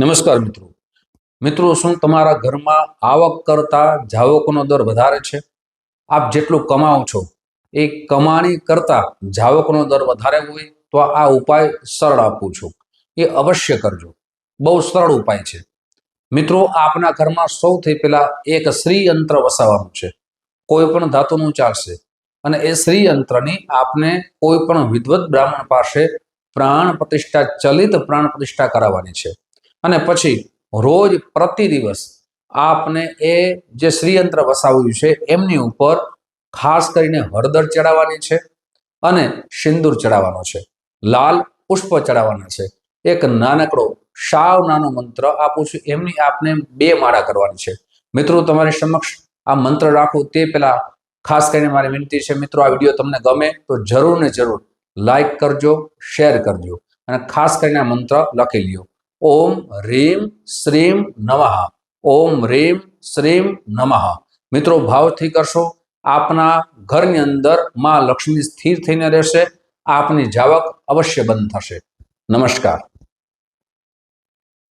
નમસ્કાર મિત્રો. મિત્રો, શું તમારા ઘરમાં આવક કરતા જાવકોનો દર વધારે છે? આપ જેટલું કમાઓ છો, એ કમાણી કરતા જાવકનો દર વધારે હોય તો આ ઉપાય સરળ આપું છું. એ અવશ્ય કરજો. બહુ સરળ ઉપાય છે. મિત્રો, આપના ઘરમાં સૌથી પહેલા એક શ્રી યંત્ર વસાવવાનું છે. કોઈ પણ ધાતુનું ચાલશે અને એ શ્રી યંત્રની આપને કોઈ પણ વિદ્વત બ્રાહ્મણ પાસે પ્રાણ પ્રતિષ્ઠા, ચલિત પ્રાણ પ્રતિષ્ઠા કરાવવાની છે. અને પછી રોજ પ્રતિ દિવસ આપને એ જે શ્રીયંત્ર વસાવ્યું છે, એમની ઉપર ખાસ કરીને હળદર ચડાવવાની છે અને સિંદૂર ચડાવવાનો છે, લાલ પુષ્પ ચડાવવાના છે. એક નાનકડો સાવ નાનો મંત્ર આપું છું, એમની આપને બે માળા કરવાની છે. મિત્રો, તમારી સમક્ષ આ મંત્ર રાખું તે પેલા ખાસ કરીને મારી વિનંતી છે, મિત્રો, આ વીડિયો તમને ગમે તો જરૂર ને જરૂર લાઈક કરજો, શેર કરજો અને ખાસ કરીને આ મંત્ર લખી લ્યો. ઓમ રીમ શ્રીમ નમઃ. ઓમ રીમ શ્રીમ નમઃ. મિત્રો, ભાવથી કરશો, આપના ઘરની અંદરમાં લક્ષ્મી સ્થિર થઈને રહેશે, આપની જાવક અવશ્ય બંધ થશે. નમસ્કાર.